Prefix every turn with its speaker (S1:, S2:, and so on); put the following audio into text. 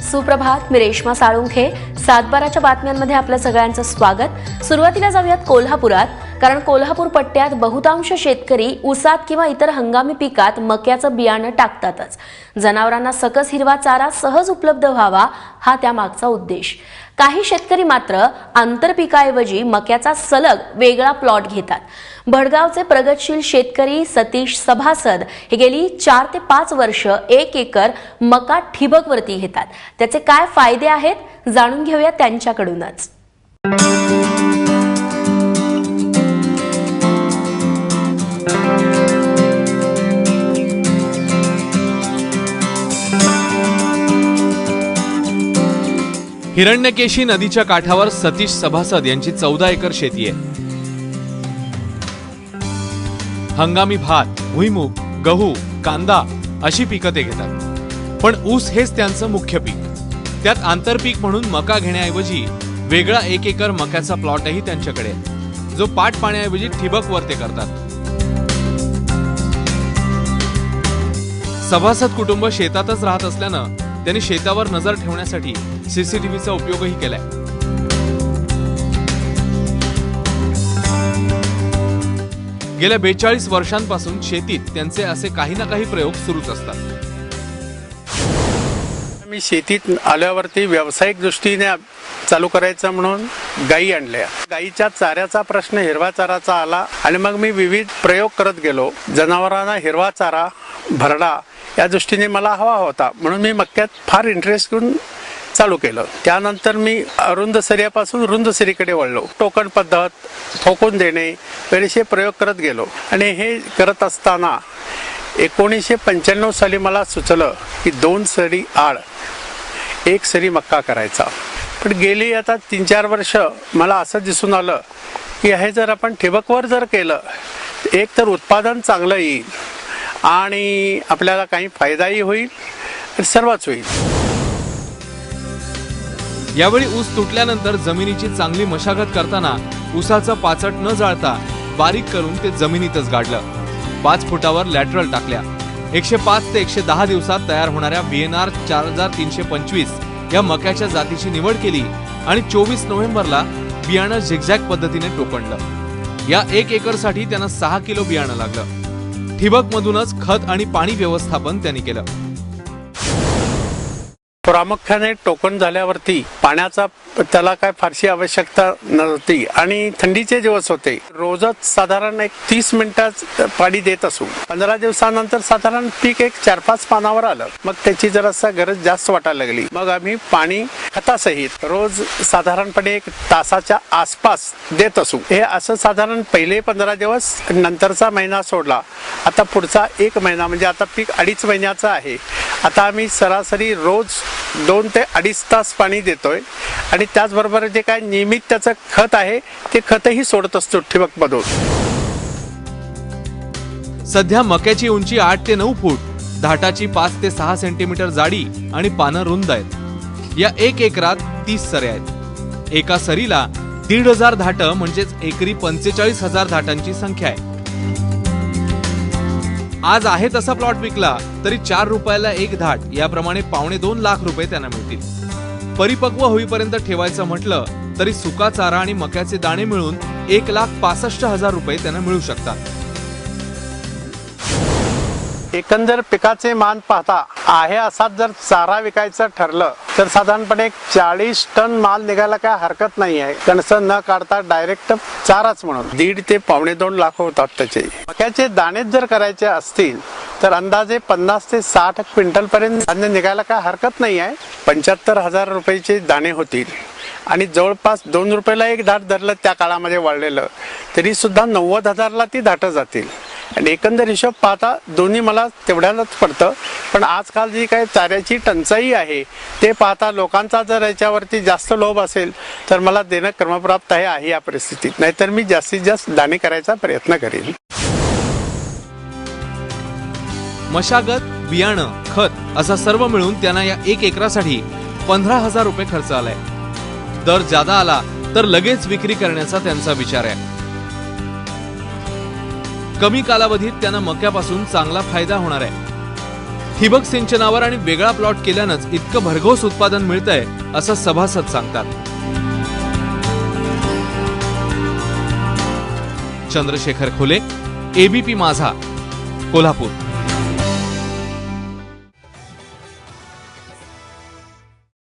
S1: सुप्रभात मी रेश्मा साळुंखे. सातबाराच्या बातम्यांमध्ये आपलं सगळ्यांचं स्वागत. सुरुवातीला जाऊयात कोल्हापुरात. कारण कोल्हापूर पट्ट्यात बहुतांश शेतकरी ऊसात किंवा इतर हंगामी पिकात मक्याचं बियाणं टाकतातच. जनावरांना सकस हिरवा चारा सहज उपलब्ध व्हावा हा त्यामागचा उद्देश. काही शेतकरी मात्र आंतरपिकाऐवजी मक्याचा सलग वेगळा प्लॉट घेतात. भडगावचे प्रगतशील शेतकरी सतीश सभासद हे गेली चार ते पाच वर्ष एक एकर मका ठिबकवरती घेतात. त्याचे काय फायदे आहेत जाणून घेऊया त्यांच्याकडूनच.
S2: हिरण्यकेशी नदीच्या काठावर सतीश सभासद यांची चौदा एकर शेती आहे. हंगामी भात भुईमुग गहू कांदा अशी पिकं ते घेतात. पण ऊस हेच त्यांचं मुख्य पीक. त्यात आंतरपीक म्हणून मका घेण्याऐवजी वेगळा एक एकर मक्याचा प्लॉटही त्यांच्याकडे आहे, जो पाट पाण्याऐवजी ठिबकवर ते करतात. सभासद कुटुंब शेतातच राहत असल्यानं त्यांनी शेतावर नजर ठेवण्यासाठी सीसीटीव्हीचा उपयोगही केलाय. गेल्या बेचाळीस वर्षांपासून शेतीत त्यांचे असे काही ना काही प्रयोग सुरूच असतात.
S3: मी शेतीत आल्यावरती व्यावसायिक दृष्टीने चालू करायचं म्हणून गायी आणल्या. गायीच्या चाऱ्याचा प्रश्न हिरवा चाराचा आला आणि मग मी विविध प्रयोग करत गेलो. जनावरांना हिरवा चारा भरडा या दृष्टीने मला हवा होता. म्हणून मी मक्क्यात फार इंटरेस्ट घेऊन चालू केलं. त्यानंतर मी अरुंद सरीपासून रुंद सरीकडे वळलो. टोकन पद्धत ठोकून देणे बरेचसे प्रयोग करत गेलो. आणि हे करत असताना एकोणीसशे पंच्याण्णव साली मला सुचलं की दोन सरी आड एक सरी मक्का करायचा. पण गेली आता तीन चार वर्ष मला असं दिसून आलं की हे जर आपण ठिबकवर जर केलं एक तर उत्पादन चांगलं येईल. आणि आपल्याला काही फायदाही होईल सर्वच होईल.
S2: यावेळी ऊस तुटल्यानंतर जमिनीची चांगली मशागत करताना ऊसाचं पाचट न जाळता बारीक करून ते जमिनीतच गाडलं. पाच फुटावर लॅटरल टाकल्या. एकशे पाच ते एकशे दहा दिवसात तयार होणाऱ्या बी एन आर चार हजार तीनशे पंचवीस या मक्याच्या जातीची निवड केली आणि चोवीस नोव्हेंबरला बियाणं झिगझॅग पद्धतीने टोकणलं या एक एकरसाठी त्यांना सहा किलो बियाणं लागलं. ठिबक मधूनच खत आणि पाणी व्यवस्थापन त्यांनी केलं.
S3: प्रामुख्याने टोकन झाल्यावरती पाण्याचा त्याला काय फारशी आवश्यकता नव्हती. आणि थंडीचे दिवस होते. रोजच साधारण एक तीस मिनिटात पाणी देत असू. पंधरा दिवसानंतर साधारण पीक एक चार पाच पानावर आलं. मग त्याची जरासा गरज जास्त वाटायला लागली मग आम्ही पाणी खतासहित रोज साधारणपणे एक तासाच्या आसपास देत असू. हे असं साधारण पहिले पंधरा दिवस नंतरचा महिना सोडला. आता पुढचा एक महिना म्हणजे आता पीक अडीच महिन्याचं आहे. आता आम्ही सरासरी रोज दोन ते अडीच तास पाणी देतोय. आणि त्याचबरोबर जे काय नियमित त्याचं खत आहे ते खतही सोडत असतो ठिबकमधून.
S2: सध्या मक्याची उंची आठ ते नऊ फूट धाटाची पाच ते सहा सेंटीमीटर जाडी आणि पानं रुंद आहेत. या एक एकरात तीस सऱ्या आहेत. एका सरीला दीड हजार धाट म्हणजेच एकरी पंचेचाळीस हजार धाटांची संख्या आहे. आज आहे तसा प्लॉट विकला तरी चार रुपयाला एक धाट. याप्रमाणे पावणे दोन लाख रुपये त्यांना मिळतील. परिपक्व होईपर्यंत ठेवायचं म्हटलं तरी सुका चारा आणि मक्याचे दाणे मिळून एक लाख पासष्ट हजार रुपये त्यांना मिळू शकतात.
S3: एकंदर पिकाचे मान पाहता आहे असाच जर चारा विकायचं ठरलं तर साधारणपणे चाळीस टन माल निघायला काय हरकत नाही आहे. कणसं न काढता डायरेक्ट चाराच म्हणून. दीड ते पावणे दोन लाख होतात त्याचे. मक्याचे दाणेच जर करायचे असतील तर अंदाजे पन्नास ते साठ क्विंटल पर्यंत धान्य निघायला काय हरकत नाही आहे. पंच्याहत्तर हजार रुपयाचे दाणे होतील. आणि जवळपास दोन रुपयाला एक धाट धरलं त्या काळामध्ये वाढलेलं. तरी सुद्धा नव्वद हजारला ती धाटं जातील. आणि एकंदर हिशोब पाहता दोन्ही मला तेवढ्यालाच पडतं. पण आजकाल जी काही चाऱ्याची टंचाई आहे ते पाहता लोकांचा जर याच्यावरती जास्त लोभ असेल तर मला देणं क्रमप्राप्त आहे आहे या परिस्थितीत. नाहीतर मी जास्तीत जास्त दाणे करायचा प्रयत्न करेन.
S2: मशागत बियाणं खत असा सर्व मिळून त्यांना या एक एकरासाठी पंधरा हजार रुपये खर्च आलाय. दर जादा आला तर लगेच विक्री करण्याचा त्यांचा विचार आहे. कमी कालावधीत त्यांना मक्यापासून चांगला फायदा होणार आहे. ठिबक सिंचनावर आणि वेगळा प्लॉट केल्यानंच इतकं भरघोस उत्पादन मिळतंय असं सभासद सांगतात. चंद्रशेखर खोले एबीपी माझा कोल्हापूर.